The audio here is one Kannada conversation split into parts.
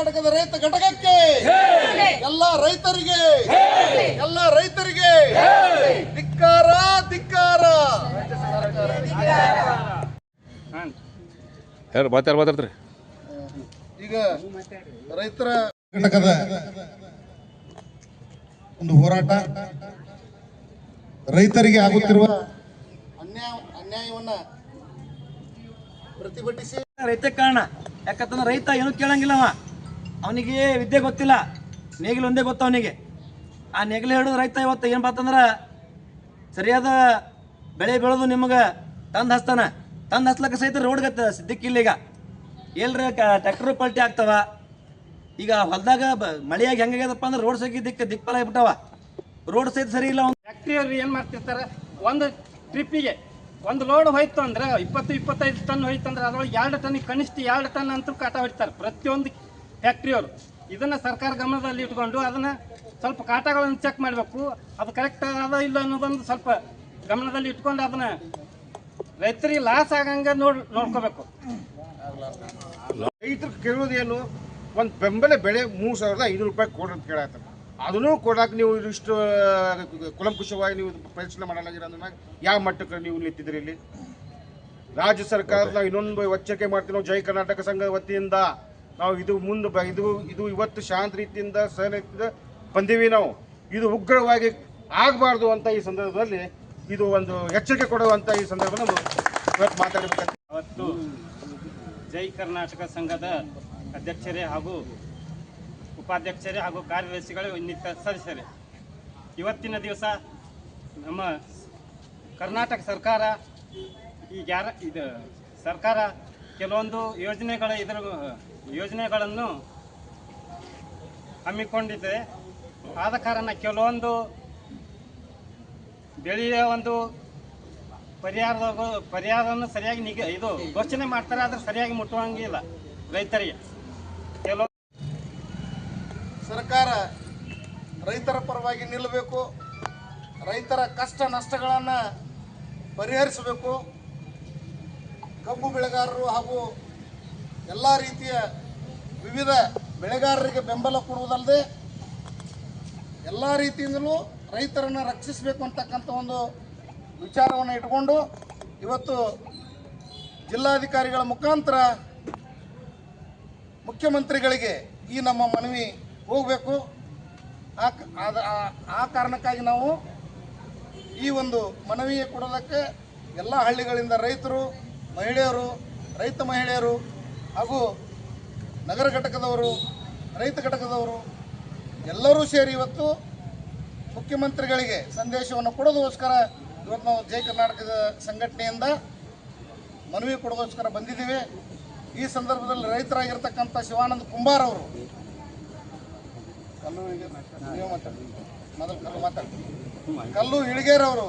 ಕರ್ನಾಟಕದ ರೈತ ಘಟಕಕ್ಕೆ. ಎಲ್ಲ ರೈತರಿಗೆ. ಎಲ್ಲ ರೈತರಿಗೆ. ಧಿಕ್ಕಾರ ಧಿಕ್ಕಾರ. ಯಾರು ಮಾತಾಡ್ ಮಾತಾಡ್ತಾರೆ ಈಗ ರೈತರ ಘಟಕದ ಒಂದು ಹೋರಾಟ. ರೈತರಿಗೆ ಆಗುತ್ತಿರುವ ಅನ್ಯಾಯ ಅನ್ಯಾಯವನ್ನ ಪ್ರತಿಭಟಿಸಿ. ರೈತ ಕಾರಣ. ಯಾಕಂದ್ರೆ ರೈತ ಏನು ಕೇಳಂಗಿಲ್ಲ ಅವ. ಅವನಿಗೆ ವಿದ್ಯೆ ಗೊತ್ತಿಲ್ಲ. ನೇಗಿಲು ಒಂದೇ ಗೊತ್ತು ಅವನಿಗೆ. ಆ ನೇಗಿಲು ಹಿಡಿದು ರೈತ ಇವತ್ತು ಏನು ಬಾತಂದ್ರೆ ಸರಿಯಾದ ಬೆಳೆ ಬೆಳೆದು ನಿಮಗೆ ತಂದು ಹಸ್ತಾನೆ ತಂದು ಹಚ್ಲಕ್ಕ ಸಹಿತ ರೋಡ್ ಗತ್ತ ಸಿದ್ದಿಕ್ಕಿಲ್ಲ ಈಗ. ಎಲ್ರ ಟ್ರ್ಯಾಕ್ಟರ್ ಪಲ್ಟಿ ಆಗ್ತವ. ಈಗ ಹೊಲದಾಗ ಮಳೆಯಾಗಿ ಹೆಂಗಾಗ್ಯದಪ್ಪ ಅಂದ್ರೆ ರೋಡ್ ಸಗಿ ದಿಕ್ಕ ದಿಕ್ಪಲ ಆಗ್ಬಿಟ್ಟವ. ರೋಡ್ ಸಹಿತ ಸರಿ ಇಲ್ಲ ಫ್ಯಾಕ್ಟ್ರಿಯವ್ರು ಏನು ಮಾಡ್ತಿರ್ತಾರೆ, ಒಂದು ಟ್ರಿಪ್ಪಿಗೆ ಒಂದು ಲೋಡ್ ಹೋಯ್ತು ಅಂದ್ರೆ, ಇಪ್ಪತ್ತು, ಇಪ್ಪತ್ತೈದು ಟನ್ ಹೋಯ್ತು ಅಂದ್ರೆ, ಅದ್ರೊಳಗೆ ಎರಡು ಟನ್ ಕನಿಷ್ಠ ಎರಡು ಟನ್ ಅಂತೂ ಕಾಟ ಹೊಡಿತಾರೆ. ಪ್ರತಿಯೊಂದು ಫ್ಯಾಕ್ಟ್ರಿಯವರು ಇದನ್ನ ಸರ್ಕಾರ ಗಮನದಲ್ಲಿ ಇಟ್ಕೊಂಡು ಅದನ್ನ ಸ್ವಲ್ಪ ಕಾಟಗಳನ್ನು ಚೆಕ್ ಮಾಡಬೇಕು. ಅದು ಕರೆಕ್ಟ್ ಅದ ಇಲ್ಲ ಅನ್ನೋದೊಂದು ಸ್ವಲ್ಪ ಗಮನದಲ್ಲಿ ಇಟ್ಕೊಂಡು ಅದನ್ನ ರೈತರಿಗೆ ಲಾಸ್ ಆಗಂಗ ನೋಡ್ ನೋಡ್ಕೋಬೇಕು. ರೈತರು ಏನು? ಒಂದು ಬೆಂಬಲ ಬೆಳೆ ಮೂರು ಸಾವಿರದ ಐನೂರು ರೂಪಾಯಿ ಕೊಡ್ರಿ ಅಂತ ಕೇಳತ್ತ ಅದನ್ನು ಕೊಡಕ್ಕೆ ನೀವು ಇಷ್ಟು ಕುಲಂಕುಷವಾಗಿ ನೀವು ಪ್ರದರ್ಶನ ಮಾಡಲಾಗಿರ ಯಾವ ಮಟ್ಟಕ್ಕೆ ನೀವು ನಿಂತಿದ್ರಿ ಇಲ್ಲಿ? ರಾಜ್ಯ ಸರ್ಕಾರದ ಇನ್ನೊಂದು ಎಚ್ಚರಿಕೆ ಮಾಡ್ತೀವಿ ನಾವು ಜೈ ಕರ್ನಾಟಕ ಸಂಘದ ವತಿಯಿಂದ. ನಾವು ಇದು ಮುಂದೆ ಇದು ಇದು ಇವತ್ತು ಶಾಂತ ರೀತಿಯಿಂದ ಸಹನದಿಂದ ಬಂದೀವಿ ನಾವು. ಇದು ಉಗ್ರವಾಗಿ ಆಗಬಾರ್ದು ಅಂತ ಈ ಸಂದರ್ಭದಲ್ಲಿ ಇದು ಒಂದು ಎಚ್ಚರಿಕೆ ಕೊಡುವಂತ ಈ ನಾವು ಇವತ್ತು ಮಾತಾಡಬೇಕು ಅವತ್ತು ಜೈ ಕರ್ನಾಟಕ ಸಂಘದ ಅಧ್ಯಕ್ಷರೇ ಹಾಗೂ ಉಪಾಧ್ಯಕ್ಷರೇ ಹಾಗೂ ಕಾರ್ಯದರ್ಶಿಗಳು ಇನ್ನಿತರ ಸದಸ್ಯರೇ. ಇವತ್ತಿನ ದಿವಸ ನಮ್ಮ ಕರ್ನಾಟಕ ಸರ್ಕಾರ ಈ ಗ್ಯಾರ ಇದು ಸರ್ಕಾರ ಕೆಲವೊಂದು ಯೋಜನೆಗಳ ಇದರ ಯೋಜನೆಗಳನ್ನು ಹಮ್ಮಿಕೊಂಡಿದೆ. ಆದ ಕಾರಣ ಕೆಲವೊಂದು ಬೆಳೆಯ ಒಂದು ಪರಿಹಾರದ ಪರಿಹಾರವನ್ನು ಸರಿಯಾಗಿ ನಿಗ ಇದು ಘೋಷಣೆ ಮಾಡ್ತಾರೆ, ಆದರೆ ಸರಿಯಾಗಿ ಮುಟ್ಟುವಂಗಿಲ್ಲ ರೈತರಿಗೆ. ಕೆಲವು ಸರ್ಕಾರ ರೈತರ ಪರವಾಗಿ ನಿಲ್ಲಬೇಕು, ರೈತರ ಕಷ್ಟ ನಷ್ಟಗಳನ್ನು ಪರಿಹರಿಸಬೇಕು. ಕಬ್ಬು ಬೆಳೆಗಾರರು ಹಾಗೂ ಎಲ್ಲ ರೀತಿಯ ವಿವಿಧ ಬೆಳೆಗಾರರಿಗೆ ಬೆಂಬಲ ಕೊಡುವುದಲ್ಲದೆ ಎಲ್ಲ ರೀತಿಯಿಂದಲೂ ರೈತರನ್ನು ರಕ್ಷಿಸಬೇಕು ಅಂತಕ್ಕಂಥ ಒಂದು ವಿಚಾರವನ್ನು ಇಟ್ಕೊಂಡು ಇವತ್ತು ಜಿಲ್ಲಾಧಿಕಾರಿಗಳ ಮುಖಾಂತರ ಮುಖ್ಯಮಂತ್ರಿಗಳಿಗೆ ಈ ನಮ್ಮ ಮನವಿ ಹೋಗಬೇಕು. ಆ ಕಾರಣಕ್ಕಾಗಿ ನಾವು ಈ ಒಂದು ಮನವಿ ಕೊಡೋದಕ್ಕೆ ಎಲ್ಲ ಹಳ್ಳಿಗಳಿಂದ ರೈತರು, ಮಹಿಳೆಯರು, ರೈತ ಮಹಿಳೆಯರು ಹಾಗೂ ನಗರ ಘಟಕದವರು, ರೈತ ಘಟಕದವರು ಎಲ್ಲರೂ ಸೇರಿ ಇವತ್ತು ಮುಖ್ಯಮಂತ್ರಿಗಳಿಗೆ ಸಂದೇಶವನ್ನು ಕೊಡೋದಕ್ಕೋಸ್ಕರ ಇವತ್ತು ನಾವು ಜೈ ಕರ್ನಾಟಕದ ಸಂಘಟನೆಯಿಂದ ಮನವಿ ಕೊಡೋದಕ್ಕೋಸ್ಕರ ಬಂದಿದ್ದೀವಿ. ಈ ಸಂದರ್ಭದಲ್ಲಿ ರೈತರಾಗಿರ್ತಕ್ಕಂಥ ಶಿವಾನಂದ ಕುಂಬಾರ್ ಅವರು. ಕಲ್ಲು ಮೊದಲು ಕಲ್ಲು ಮಾತಾಡಿ ಕಲ್ಲು ಇಳಿಗೇರ್ ಅವರು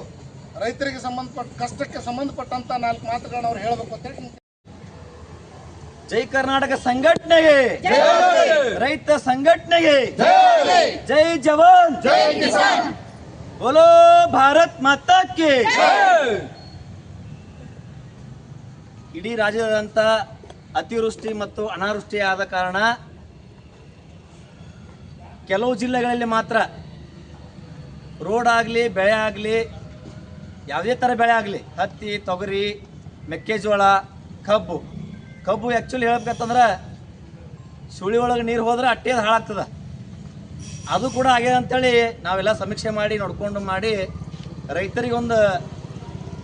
ರೈತರಿಗೆ ಸಂಬಂಧಪಟ್ಟ, ಕಷ್ಟಕ್ಕೆ ಸಂಬಂಧಪಟ್ಟಂತ ನಾಲ್ಕು ಮಾತುಗಳನ್ನ ಅವ್ರು ಹೇಳಬೇಕು ಅಂತೇಳಿ ಜೈ ಕರ್ನಾಟಕ ಸಂಘಟನೆಗೆ. ರೈತ ಸಂಘಟನೆಗೆ. ಜೈ ಜವಾನ್. ಜೈ ಕಿಸಾನ್. ಬೋಲೋ ಭಾರತ್ ಮಾತಾಕ್ಕೆ. ಇಡೀ ರಾಜ್ಯದಂತ ಅತಿವೃಷ್ಟಿ ಮತ್ತು ಅನಾವೃಷ್ಟಿ ಆದ ಕಾರಣ ಕೆಲವು ಜಿಲ್ಲೆಗಳಲ್ಲಿ ಮಾತ್ರ ರೋಡ್ ಆಗಲಿ ಬೆಳೆ ಆಗಲಿ ಯಾವುದೇ ಥರ ಬೆಳೆ ಆಗಲಿ ಹತ್ತಿ ತೊಗರಿ ಮೆಕ್ಕೆಜೋಳ ಕಬ್ಬು ಕಬ್ಬು ಆ್ಯಕ್ಚುಲಿ ಹೇಳ್ಬೇಕಂತಂದ್ರೆ ಸುಳಿ ಒಳಗೆ ನೀರು ಹೋದ್ರೆ ಅಟ್ಟೇದು ಹಾಳಾಗ್ತದೆ. ಅದು ಕೂಡ ಆಗ್ಯದ ಅಂತೇಳಿ ನಾವೆಲ್ಲ ಸಮೀಕ್ಷೆ ಮಾಡಿ, ನೋಡಿಕೊಂಡು ಮಾಡಿ ರೈತರಿಗೆ ಒಂದು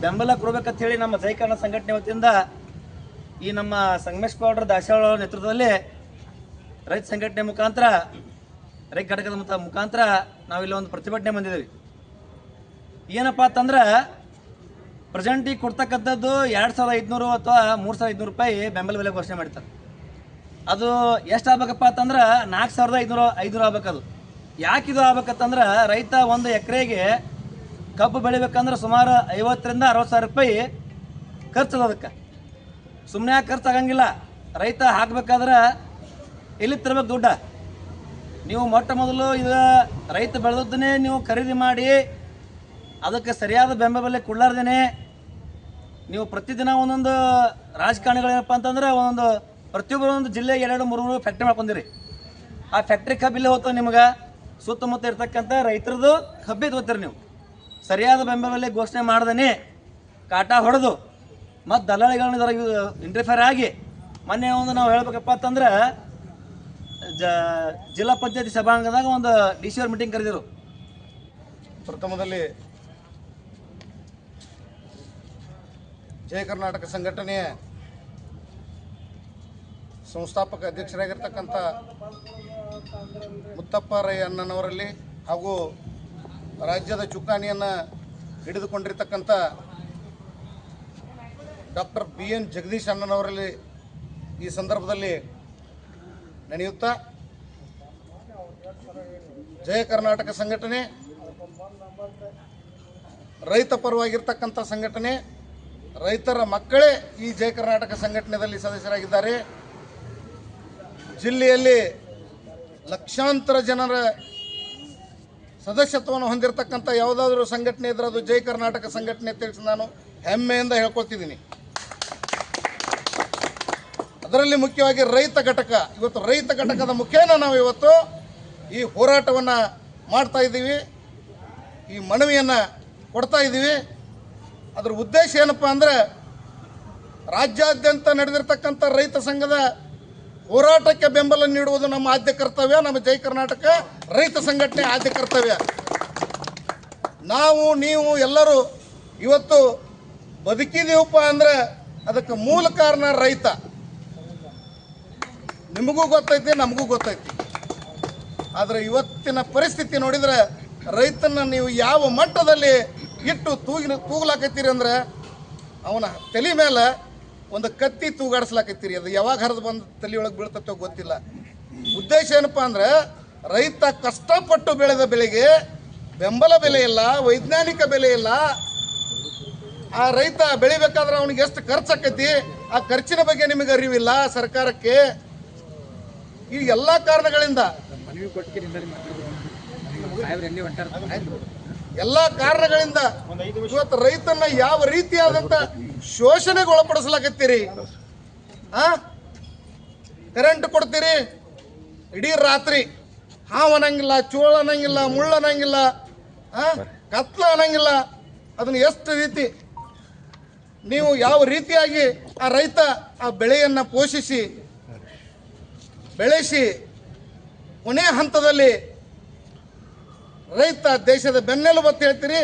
ಬೆಂಬಲ ಕೊಡ್ಬೇಕಂತ ಹೇಳಿ ನಮ್ಮ ಜೈಕರಣ ಸಂಘಟನೆ ವತಿಯಿಂದ ಈ ನಮ್ಮ ಸಂಗಮೇಶ್ ಗೌಡ್ರ ದಾಸವಾಳ ನೇತೃತ್ವದಲ್ಲಿ ರೈತ ಸಂಘಟನೆ ಮುಖಾಂತರ, ರೈತ ಘಟಕದ ಮುಖ- ಮುಖಾಂತರ ನಾವಿಲ್ಲಿ ಒಂದು ಪ್ರತಿಭಟನೆ ಬಂದಿದ್ದೀವಿ. ಏನಪ್ಪ ಅಂತಂದ್ರೆ ಪ್ರೆಸೆಂಟ್ ಈಗ ಕೊಡ್ತಕ್ಕಂಥದ್ದು ಎರಡು ಸಾವಿರದ ಐದುನೂರು ಅಥವಾ ಮೂರು ಸಾವಿರದ ಐದುನೂರು ರೂಪಾಯಿ ಬೆಂಬಲ ಬೆಲೆ ಘೋಷಣೆ ಮಾಡ್ತಾರೆ ಅದು ಎಷ್ಟು ಆಗ್ಬೇಕಪ್ಪ ಅಂತಂದ್ರೆ ನಾಲ್ಕು ಸಾವಿರದ ಐದುನೂರು ಐದುನೂರು ಆಗ್ಬೇಕದು. ಯಾಕೆ ಇದು ಆಗ್ಬೇಕಂತಂದ್ರೆ ರೈತ ಒಂದು ಎಕರೆಗೆ ಕಬ್ಬು ಬೆಳಿಬೇಕಂದ್ರೆ ಸುಮಾರು ಐವತ್ತರಿಂದ ಅರವತ್ತು ಸಾವಿರ ರೂಪಾಯಿ ಖರ್ಚು ಅದಕ್ಕೆ. ಸುಮ್ಮನೆ ಖರ್ಚು ಆಗಂಗಿಲ್ಲ. ರೈತ ಹಾಕ್ಬೇಕಾದ್ರೆ ಎಲ್ಲಿ ತರ್ಬೇಕು ದುಡ್ಡ? ನೀವು ಮೊಟ್ಟ ಮೊದಲು ಇದು ರೈತ ಬೆಳೆದದ್ದನ್ನೇ ನೀವು ಖರೀದಿ ಮಾಡಿ ಅದಕ್ಕೆ ಸರಿಯಾದ ಬೆಂಬಲ ಬೆಲೆ ಕೊಡ್ಲಾರ್ದೇನೆ ನೀವು ಪ್ರತಿದಿನ ಒಂದೊಂದು ರಾಜಕಾರಣಿಗಳೇನಪ್ಪ ಅಂತಂದ್ರೆ ಒಂದೊಂದು ಪ್ರತಿಯೊಬ್ಬರು ಒಂದು ಜಿಲ್ಲೆಗೆ ಎರಡು ಮೂರು ಮೂರು ಫ್ಯಾಕ್ಟ್ರಿ ಮಾಡ್ಕೊಂಡಿರಿ ಆ ಫ್ಯಾಕ್ಟ್ರಿ ಕಬ್ಬಿಲ್ಲ ಹೋಗ್ತಾವೆ ನಿಮ್ಗೆ. ಸುತ್ತಮುತ್ತ ಇರ್ತಕ್ಕಂಥ ರೈತರದು ಕಬ್ಬಿದ್ದು ತಗೋತೀರಿ ನೀವು. ಸರಿಯಾದ ಬೆಂಬಲದಲ್ಲಿ ಘೋಷಣೆ ಮಾಡ್ದೇ ಕಾಟ ಹೊಡೆದು ಮತ್ತು ದಲ್ಲಾಳಿಗಳನ್ನ ಇದರ ಇಂಟರ್ಫೇರ್ ಆಗಿ, ಮೊನ್ನೆ ಒಂದು ನಾವು ಹೇಳ್ಬೇಕಪ್ಪ ಅಂತಂದ್ರೆ, ಜ, ಜಿಲ್ಲಾ ಪಂಚಾಯತಿ ಸಭಾಂಗಣದಾಗ ಒಂದು ಡಿ ಸಿ ಅವ್ರ ಮೀಟಿಂಗ್ ಕರೆದಿರು. ಪ್ರಥಮದಲ್ಲಿ ಜಯ ಕರ್ನಾಟಕ ಸಂಘಟನೆಯ ಸಂಸ್ಥಾಪಕ ಅಧ್ಯಕ್ಷರಾಗಿರ್ತಕ್ಕಂಥ ಮುತ್ತಪ್ಪ ರೈ ಅಣ್ಣನವರಲ್ಲಿ ಹಾಗೂ ರಾಜ್ಯದ ಚುಕ್ಕಾಣಿಯನ್ನು ಹಿಡಿದುಕೊಂಡಿರ್ತಕ್ಕಂಥ ಡಾಕ್ಟರ್ ಬಿ ಎನ್ ಜಗದೀಶ್ ಅಣ್ಣನವರಲ್ಲಿ ಈ ಸಂದರ್ಭದಲ್ಲಿ ನಡೆಯುತ್ತಾ ಜಯ ಕರ್ನಾಟಕ ಸಂಘಟನೆ ರೈತ ಪರವಾಗಿರ್ತಕ್ಕಂಥ ಸಂಘಟನೆ ರೈತರ ಮಕ್ಕಳೇ ಈ ಜಯ ಕರ್ನಾಟಕ ಸಂಘಟನೆಯಲ್ಲಿ ಸದಸ್ಯರಾಗಿದ್ದಾರೆ. ಜಿಲ್ಲೆಯಲ್ಲಿ ಲಕ್ಷಾಂತರ ಜನರ ಸದಸ್ಯತ್ವವನ್ನು ಹೊಂದಿರತಕ್ಕಂಥ ಯಾವುದಾದ್ರೂ ಸಂಘಟನೆ ಇದ್ರೆ ಅದು ಜೈ ಕರ್ನಾಟಕ ಸಂಘಟನೆ ತಿಳಿಸಿ ನಾನು ಹೆಮ್ಮೆಯಿಂದ ಹೇಳ್ಕೊಳ್ತಿದ್ದೀನಿ. ಅದರಲ್ಲಿ ಮುಖ್ಯವಾಗಿ ರೈತ ಘಟಕ, ಇವತ್ತು ರೈತ ಘಟಕದ ಮುಖೇನ ನಾವು ಇವತ್ತು ಈ ಹೋರಾಟವನ್ನು ಮಾಡ್ತಾ ಇದ್ದೀವಿ. ಈ ಮನವಿಯನ್ನು ಕೊಡ್ತಾ ಇದ್ದೀವಿ. ಅದರ ಉದ್ದೇಶ ಏನಪ್ಪ ಅಂದರೆ ರಾಜ್ಯಾದ್ಯಂತ ನಡೆದಿರ್ತಕ್ಕಂಥ ರೈತ ಸಂಘದ ಹೋರಾಟಕ್ಕೆ ಬೆಂಬಲ ನೀಡುವುದು ನಮ್ಮ ಆದ್ಯ ಕರ್ತವ್ಯ, ನಮ್ಮ ಜೈ ಕರ್ನಾಟಕ ರೈತ ಸಂಘಟನೆ ಆದ್ಯ ಕರ್ತವ್ಯ. ನಾವು, ನೀವು ಎಲ್ಲರೂ ಇವತ್ತು ಬದುಕಿದೀವಪ್ಪ ಅಂದರೆ ಅದಕ್ಕೆ ಮೂಲ ಕಾರಣ ರೈತ. ನಿಮಗೂ ಗೊತ್ತೈತಿ, ನಮಗೂ ಗೊತ್ತೈತಿ. ಆದರೆ ಇವತ್ತಿನ ಪರಿಸ್ಥಿತಿ ನೋಡಿದರೆ ರೈತನ ನೀವು ಯಾವ ಮಟ್ಟದಲ್ಲಿ ಇಟ್ಟು ತೂಗಿನ ತೂಗ್ಲಾಕತ್ತೀರಿ ಅಂದ್ರೆ ಅವನ ತಲೆ ಮೇಲೆ ಒಂದು ಕತ್ತಿ ತೂಗಾಡಿಸ್ಲಾಕತ್ತೀರಿ. ಅದು ಯಾವಾಗ ಹರಿದು ಬಂದು ತಲೆಯೊಳಗೆ ಬೀಳ್ತತ್ತೋ ಗೊತ್ತಿಲ್ಲ. ಉದ್ದೇಶ ಏನಪ್ಪ ಅಂದ್ರೆ ರೈತ ಕಷ್ಟಪಟ್ಟು ಬೆಳೆದ ಬೆಳೆಗೆ ಬೆಂಬಲ ಬೆಲೆ ಇಲ್ಲ, ವೈಜ್ಞಾನಿಕ ಬೆಲೆ ಇಲ್ಲ. ಆ ರೈತ ಬೆಳಿಬೇಕಾದ್ರೆ ಅವನಿಗೆ ಎಷ್ಟು ಖರ್ಚಾಕೈತಿ ಆ ಖರ್ಚಿನ ಬಗ್ಗೆ ನಿಮಗೆ ಅರಿವಿಲ್ಲ ಸರ್ಕಾರಕ್ಕೆ? ಈ ಎಲ್ಲ ಕಾರಣಗಳಿಂದ ಎಲ್ಲ ಕಾರಣಗಳಿಂದ ಇವತ್ತು ರೈತನ್ನ ಯಾವ ರೀತಿಯಾದಂತ ಶೋಷಣೆಗೆ ಒಳಪಡಿಸ್ಲಾಕತ್ತೀರಿ ಆ? ಕರೆಂಟ್ ಕೊಡ್ತೀರಿ? ಇಡೀ ರಾತ್ರಿ ಹಾವು ಅನ್ನಂಗಿಲ್ಲ, ಚೋಳ ಅನ್ನಂಗಿಲ್ಲ, ಮುಳ್ಳು ಅನ್ನಂಗಿಲ್ಲ, ಆ? ಕತ್ಲ ಅನ್ನಂಗಿಲ್ಲ. ಅದನ್ನ ಎಷ್ಟು ರೀತಿ ನೀವು ಯಾವ ರೀತಿಯಾಗಿ ಆ ರೈತ ಆ ಬೆಳೆಯನ್ನು ಪೋಷಿಸಿ, ಬೆಳೆಸಿ, ಕೊನೆ ಹಂತದಲ್ಲಿ ರೈತ ದೇಶದ ಬೆನ್ನೆಲುಬು ಅಂತ ಹೇಳ್ತೀರಿ,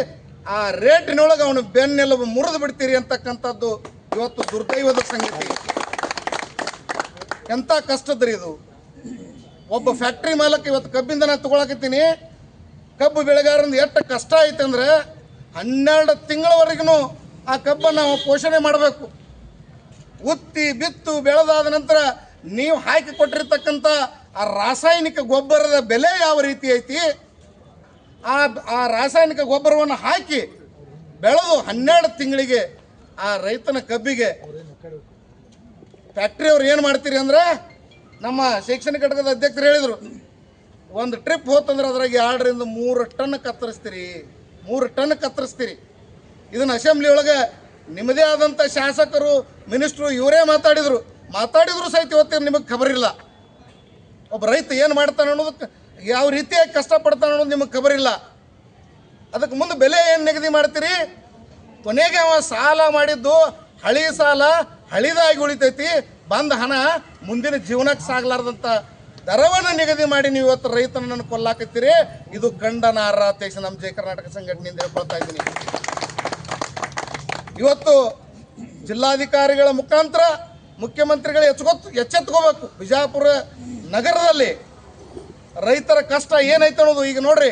ಆ ರೇಟಿನೊಳಗೆ ಅವನು ಬೆನ್ನೆಲುಬು ಮುರಿದು ಬಿಡ್ತೀರಿ ಅಂತಕ್ಕಂಥದ್ದು ಇವತ್ತು ದುರ್ದೈವದ ಸಂಗತಿ. ಎಂಥ ಕಷ್ಟದ್ರಿ ಇದು? ಒಬ್ಬ ಫ್ಯಾಕ್ಟ್ರಿ ಮಾಲಕ ಇವತ್ತು ಕಬ್ಬಿಂದ ನಾನು ತಗೊಳಕತ್ತೀನಿ. ಕಬ್ಬು ಬೆಳೆಗಾರರಿಂದ ಎಷ್ಟು ಕಷ್ಟ ಐತೆ ಅಂದ್ರೆ ಹನ್ನೆರಡು ತಿಂಗಳವರೆಗೂ ಆ ಕಬ್ಬನ್ನು ಪೋಷಣೆ ಮಾಡಬೇಕು. ಉತ್ತಿ ಬಿತ್ತು ಬೆಳೆದಾದ ನಂತರ ನೀವು ಹಾಕಿ ಕೊಟ್ಟಿರ್ತಕ್ಕಂಥ ಆ ರಾಸಾಯನಿಕ ಗೊಬ್ಬರದ ಬೆಲೆ ಯಾವ ರೀತಿ ಐತಿ? ಆ ಆ ರಾಸಾಯನಿಕ ಗೊಬ್ಬರವನ್ನು ಹಾಕಿ ಬೆಳೆದು ಹನ್ನೆರಡು ತಿಂಗಳಿಗೆ ಆ ರೈತನ ಕಬ್ಬಿಗೆ ಫ್ಯಾಕ್ಟ್ರಿಯವ್ರು ಏನು ಮಾಡ್ತೀರಿ ಅಂದ್ರೆ ನಮ್ಮ ಶೈಕ್ಷಣಿಕ ಘಟಕದ ಅಧ್ಯಕ್ಷರು ಹೇಳಿದರು, ಒಂದು ಟ್ರಿಪ್ ಹೋತಂದ್ರೆ ಅದ್ರಾಗ ಎರಡರಿಂದ ಮೂರು ಟನ್ ಕತ್ತರಿಸ್ತೀರಿ, ಮೂರು ಟನ್ ಕತ್ತರಿಸ್ತೀರಿ. ಇದನ್ನ ಅಸೆಂಬ್ಲಿ ಒಳಗೆ ನಿಮ್ಮದೇ ಆದಂಥ ಶಾಸಕರು ಮಿನಿಸ್ಟ್ರು ಇವರೇ ಮಾತಾಡಿದರು. ಮಾತಾಡಿದ್ರು ಸಹಿತ ಇವತ್ತೇನು ನಿಮಗೆ ಖಬರಿಲ್ಲ ಒಬ್ಬ ರೈತ ಏನು ಮಾಡ್ತಾನೆ ಅನ್ನೋದಕ್ಕೆ ಯಾವ ರೀತಿಯಾಗಿ ಕಷ್ಟಪಡ್ತಾನೆ ಅನ್ನೋದು ನಿಮಗೆ ಖಬರಿಲ್ಲ. ಅದಕ್ಕೆ ಮುಂದೆ ಬೆಲೆ ಏನು ನಿಗದಿ ಮಾಡ್ತೀರಿ? ಕೊನೆಗೆ ಅವ ಸಾಲ ಮಾಡಿದ್ದು ಹಳಿ ಸಾಲ, ಹಳಿದಾಗಿ ಉಳಿತೈತಿ, ಬಂದ ಹಣ ಮುಂದಿನ ಜೀವನಕ್ಕೆ ಸಾಗಲಾರ್ದಂಥ ದರವನ್ನು ನಿಗದಿ ಮಾಡಿ ನೀವು ಇವತ್ತು ರೈತನನ್ನು ಕೊಲ್ಲಾಕತ್ತೀರಿ. ಇದು ಖಂಡನಾರ್ಹ ಅಧ್ಯಕ್ಷ ನಮ್ಮ ಜಯ ಕರ್ನಾಟಕ ಸಂಘಟನೆಯಿಂದ ಹೇಳ್ಕೊಳ್ತಾ ಇದ್ದೀನಿ. ಇವತ್ತು ಜಿಲ್ಲಾಧಿಕಾರಿಗಳ ಮುಖಾಂತರ ಮುಖ್ಯಮಂತ್ರಿಗಳು ಎಚ್ಚೆತ್ಕೋಬೇಕು. ಬಿಜಾಪುರ ನಗರದಲ್ಲಿ ರೈತರ ಕಷ್ಟ ಏನೈತೆ ಅನ್ನೋದು ಈಗ ನೋಡ್ರಿ,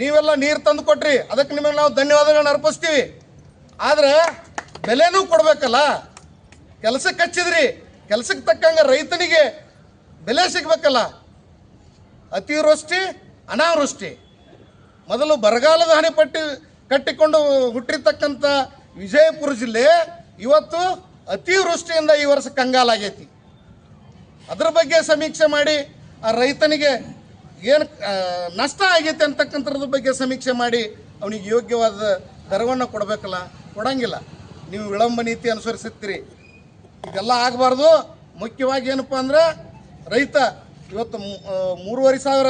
ನೀವೆಲ್ಲ ನೀರು ತಂದು ಕೊಟ್ರಿ, ಅದಕ್ಕೆ ನಿಮಗೆ ನಾವು ಧನ್ಯವಾದಗಳನ್ನ ಅರ್ಪಿಸ್ತೀವಿ. ಆದ್ರೆ ಬೆಲೆನೂ ಕೊಡಬೇಕಲ್ಲ, ಕೆಲಸಕ್ಕೆ ಹಚ್ಚಿದ್ರಿ, ಕೆಲಸಕ್ಕೆ ತಕ್ಕಂಗೆ ರೈತನಿಗೆ ಬೆಲೆ ಸಿಗಬೇಕಲ್ಲ. ಅತಿವೃಷ್ಟಿ, ಅನಾವೃಷ್ಟಿ. ಮೊದಲು ಬರಗಾಲದ ಹಣೆಪಟ್ಟಿ ಕಟ್ಟಿಕೊಂಡು ಹುಟ್ಟಿರ್ತಕ್ಕಂಥ ವಿಜಯಪುರ ಜಿಲ್ಲೆ ಇವತ್ತು ಅತಿವೃಷ್ಟಿಯಿಂದ ಈ ವರ್ಷ ಕಂಗಾಲಾಗೈತಿ. ಅದ್ರ ಬಗ್ಗೆ ಸಮೀಕ್ಷೆ ಮಾಡಿ ಆ ರೈತನಿಗೆ ಏನು ನಷ್ಟ ಆಗೈತೆ ಅಂತಕ್ಕಂಥದ್ರ ಬಗ್ಗೆ ಸಮೀಕ್ಷೆ ಮಾಡಿ ಅವನಿಗೆ ಯೋಗ್ಯವಾದ ದರವನ್ನು ಕೊಡಬೇಕಲ್ಲ, ಕೊಡಂಗಿಲ್ಲ. ನೀವು ವಿಳಂಬ ನೀತಿ ಅನುಸರಿಸುತ್ತೀರಿ. ಇದೆಲ್ಲ ಆಗಬಾರ್ದು. ಮುಖ್ಯವಾಗಿ ಏನಪ್ಪ ಅಂದ್ರೆ, ರೈತ ಇವತ್ತು ಮೂರುವರೆ ಸಾವಿರ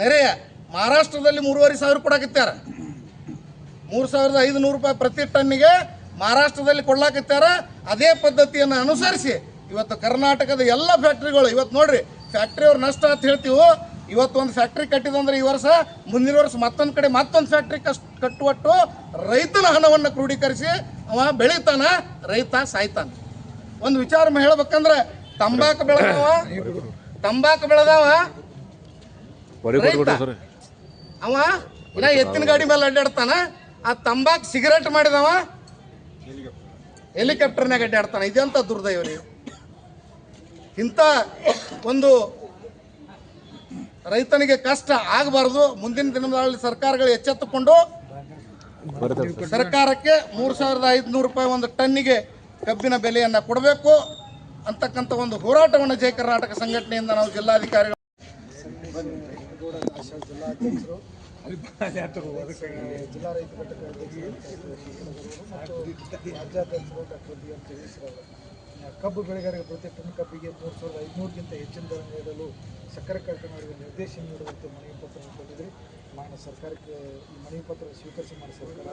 ನೆರೆಯ ಮಹಾರಾಷ್ಟ್ರದಲ್ಲಿ ಮೂರುವರೆ ಸಾವಿರ ಕೊಡಾಕತ್ಯಾರ. ಮೂರು ಸಾವಿರದ ಐದುನೂರು ರೂಪಾಯಿ ಪ್ರತಿ ಟನ್ನಿಗೆ ಮಹಾರಾಷ್ಟ್ರದಲ್ಲಿ ಕೊಡ್ಲಾಕತ್ತಾರ ಅದೇ ಪದ್ಧತಿಯನ್ನು ಅನುಸರಿಸಿ ಇವತ್ತು ಕರ್ನಾಟಕದ ಎಲ್ಲ ಫ್ಯಾಕ್ಟ್ರಿಗಳು ಇವತ್ತು ನೋಡ್ರಿ ಫ್ಯಾಕ್ಟ್ರಿ ಅವ್ರು ನಷ್ಟ ಅಂತ ಹೇಳ್ತೀವಿ ಇವತ್ತು ಒಂದು ಫ್ಯಾಕ್ಟ್ರಿ ಕಟ್ಟಿದಂದ್ರೆ ಈ ವರ್ಷ ಮುಂದಿನ ವರ್ಷ ಮತ್ತೊಂದು ಕಡೆ ಮತ್ತೊಂದು ಫ್ಯಾಕ್ಟ್ರಿ ಕಷ್ಟ ಕಟ್ಟುವಟ್ಟು ರೈತನ ಹಣವನ್ನು ಕ್ರೋಢೀಕರಿಸಿ ಅವ ಬೆಳೀತಾನ ರೈತ ಸಾಯ್ತಾನ. ಒಂದು ವಿಚಾರ ಹೇಳ್ಬೇಕಂದ್ರೆ ತಂಬಾಕು ಬೆಳೆದವ ತಂಬಾಕು ಬೆಳೆದವ ಅವ ಇನ್ನ ಎತ್ತಿನ ಗಾಡಿ ಮೇಲೆ ಅಡ್ಡಾಡ್ತಾನ ಆ ತಂಬಾಕ್ ಸಿಗರೇಟ್ ಮಾಡಿದವ ಹೆಲಿಕಾಪ್ಟರ್ನಾಗ ಅಡ್ಡಾಡ್ತಾನ. ಇದೆಂತ ದುರ್ದೈವ ಇಂಥ ಒಂದು ರೈತನಿಗೆ ಕಷ್ಟ ಆಗಬಾರದು. ಮುಂದಿನ ದಿನಗಳಲ್ಲಿ ಸರ್ಕಾರಗಳು ಎಚ್ಚೆತ್ತುಕೊಂಡು ಸರ್ಕಾರಕ್ಕೆ ಮೂರು ಸಾವಿರದ ಐದುನೂರು ರೂಪಾಯಿ ಒಂದು ಟನ್ನಿಗೆ ಕಬ್ಬಿನ ಬೆಲೆಯನ್ನು ಕೊಡಬೇಕು ಅಂತಕ್ಕಂಥ ಒಂದು ಹೋರಾಟವನ್ನು ಜಯ ಕರ್ನಾಟಕ ಸಂಘಟನೆಯಿಂದ ನಾವು ಜಿಲ್ಲಾಧಿಕಾರಿಗಳು ಜಿಲ್ಲಾ ರೈತ ಘಟಕ ಕಬ್ಬು ಬೆಳೆಗಾರರಿಗೆ ಪ್ರತಿ ಟನ್ ಕಬ್ಬಿಗೆ ಮೂರು ಸಾವಿರದ ಐದುನೂರಕ್ಕಿಂತ ಹೆಚ್ಚಿನ ದರ ನೀಡಲು ಸಕ್ಕರೆ ಕಾರ್ಖಾನೆಗಳಿಗೆ ನಿರ್ದೇಶನ ನೀಡುವಂತೆ ಮನವಿ ಪತ್ರ ಕೊಟ್ಟಿದ್ರಿ ಮಾನ್ಯ ಸರ್ಕಾರಕ್ಕೆ ಈ ಮನವಿ ಪತ್ರ ಸ್ವೀಕರಿಸಿ ಮಾಡಿ ಸರ್ಕಾರ